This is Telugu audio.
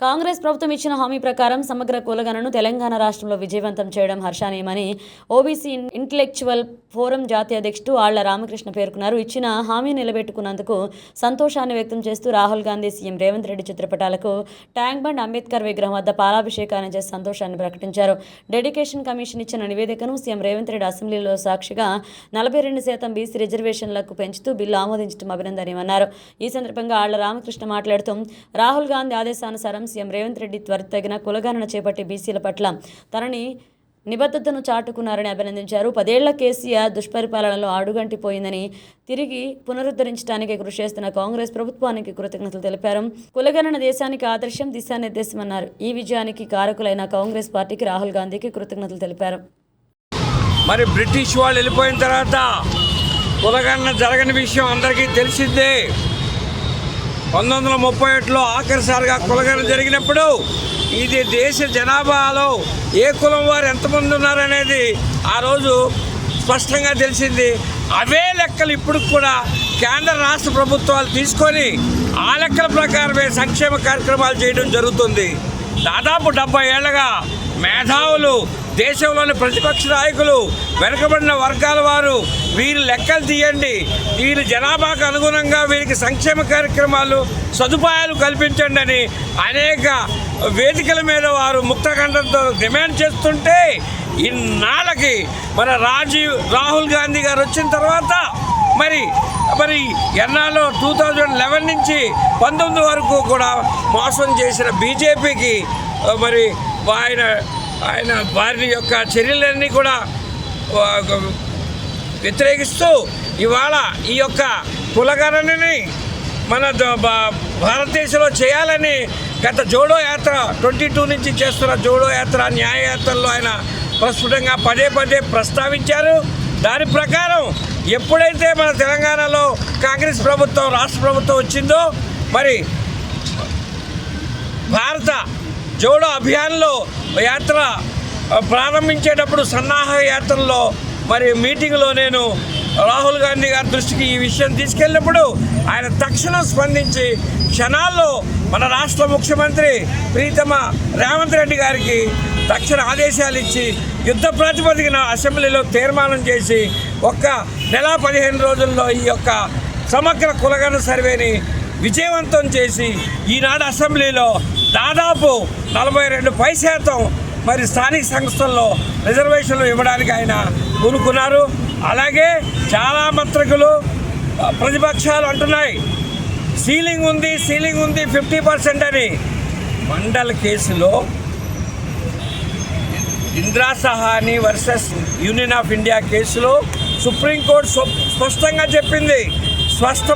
Congress ప్రభుత్వం ఇచ్చిన హామీ ప్రకారం సమగ్ర కులగణను తెలంగాణ రాష్ట్రంలో విజయవంతం చేయడం హర్షానీయమని ఓబీసీ ఇంటలెక్చువల్ ఫోరం జాతీయ అధ్యక్షుడు ఆళ్ళ రామకృష్ణ పేర్కొన్నారు. ఇచ్చిన హామీ నిలబెట్టుకున్నందుకు సంతోషాన్ని వ్యక్తం చేస్తూ రాహుల్ గాంధీ సీఎం రేవంత్ రెడ్డి చిత్రపటాలకు ట్యాంక్ బండ్ అంబేద్కర్ విగ్రహం వద్ద పాలాభిషేకాన్ని చేసి సంతోషాన్ని ప్రకటించారు. డెడికేషన్ కమిషన్ ఇచ్చిన నివేదికను సీఎం రేవంత్ రెడ్డి అసెంబ్లీలో సాక్షిగా నలభై రెండు శాతం బీసీ రిజర్వేషన్లకు పెంచుతూ బిల్లు ఆమోదించడం అభినందనీయమన్నారు. ఈ సందర్భంగా ఆళ్ళ రామకృష్ణ మాట్లాడుతూ రాహుల్ గాంధీ ఆదేశానుసారం సీఎం రేవంత్ రెడ్డి త్వరితగిన కులగణన చేపట్టి బీసీల పట్ల తనని నిబద్ధతను చాటుకున్నారని అభినందించారు. పదేళ్ళ కేసీఆర్ దుష్పరిపాలనలో అడుగంటిపోయిందని తిరిగి పునరుద్ధరించడానికి కృషి చేస్తున్న కాంగ్రెస్ ప్రభుత్వానికి కృతజ్ఞతలు తెలిపారు. కులగణన దేశానికి ఆదర్శం దిశానిర్దేశమన్నారు. ఈ విజయానికి కారకులైన కాంగ్రెస్ పార్టీకి రాహుల్ గాంధీకి కృతజ్ఞతలు తెలిపారు. మరి బ్రిటిష్ వాళ్ళు వెళ్ళిపోయిన తర్వాత కులగణన జరగని విషయం అందరికీ తెలిసిందే. పంతొమ్మిది వందల ముప్పై ఒకటిలో ఆఖరిసారిగా కులగణన జరిగినప్పుడు ఇది దేశ జనాభాలో ఏ కులం వారు ఎంతమంది ఉన్నారనేది ఆ రోజు స్పష్టంగా తెలిసింది. అవే లెక్కలు ఇప్పుడు కూడా కేంద్ర రాష్ట్ర ప్రభుత్వాలు తీసుకొని ఆ లెక్కల ప్రకారమే సంక్షేమ కార్యక్రమాలు చేయడం జరుగుతుంది. దాదాపు డెబ్బై ఏళ్ళగా మేధావులు దేశంలోని ప్రతిపక్ష నాయకులు వెనుకబడిన వర్గాల వారు వీరి లెక్కలు తీయండి. వీరి జనాభాకు అనుగుణంగా వీరికి సంక్షేమ కార్యక్రమాలు సదుపాయాలు కల్పించండి అని అనేక వేదికల మీద వారు ముక్తఖండంతో డిమాండ్ చేస్తుంటే ఇన్నాళ్ళకి మన రాజీవ్ రాహుల్ గాంధీ గారు వచ్చిన తర్వాత మరి మరి ఎన్నాళ్ళు టూ థౌజండ్ లెవెన్ నుంచి పంతొమ్మిది వరకు కూడా మోసం చేసిన బీజేపీకి మరి ఆయన ఆయన వారి యొక్క చర్యలన్నీ కూడా వ్యతిరేకిస్తూ ఇవాళ ఈ యొక్క కులగణనని మన భారతదేశంలో చేయాలని గత జోడో యాత్ర ట్వంటీ టూ నుంచి చేస్తున్న జోడో యాత్ర న్యాయయాత్రలో ఆయన ప్రస్ఫుటంగా పదే పదే ప్రస్తావించారు. దాని ప్రకారం ఎప్పుడైతే మన తెలంగాణలో కాంగ్రెస్ ప్రభుత్వం రాష్ట్ర ప్రభుత్వం వచ్చిందో మరి భారత జోడో అభియాన్లో యాత్ర ప్రారంభించేటప్పుడు సన్నాహ యాత్రలో మరి మీటింగ్లో నేను రాహుల్ గాంధీ గారి దృష్టికి ఈ విషయం తీసుకెళ్ళినప్పుడు ఆయన తక్షణం స్పందించి క్షణాల్లో మన రాష్ట్ర ముఖ్యమంత్రి ప్రీతమ రేవంత్ రెడ్డి గారికి తక్షణ ఆదేశాలు ఇచ్చి యుద్ధ ప్రాతిపదికన అసెంబ్లీలో తీర్మానం చేసి ఒక్క నెల పదిహేను రోజుల్లో ఈ యొక్క సమగ్ర కులగణ సర్వేని విజయవంతం చేసి ఈనాడు అసెంబ్లీలో దాదాపు నలభై రెండు పై శాతం మరి స్థానిక సంస్థల్లో రిజర్వేషన్లు ఇవ్వడానికి ఆయన పూనుకున్నారు. అలాగే చాలా మంత్రికులు ప్రతిపక్షాలు అంటున్నాయి. సీలింగ్ ఉంది సీలింగ్ ఉంది ఫిఫ్టీ పర్సెంట్ అని. మండల్ కేసులో Indra Sawhney versus union of India కేసులో సుప్రీంకోర్టు స్పష్టంగా చెప్పింది. స్పష్ట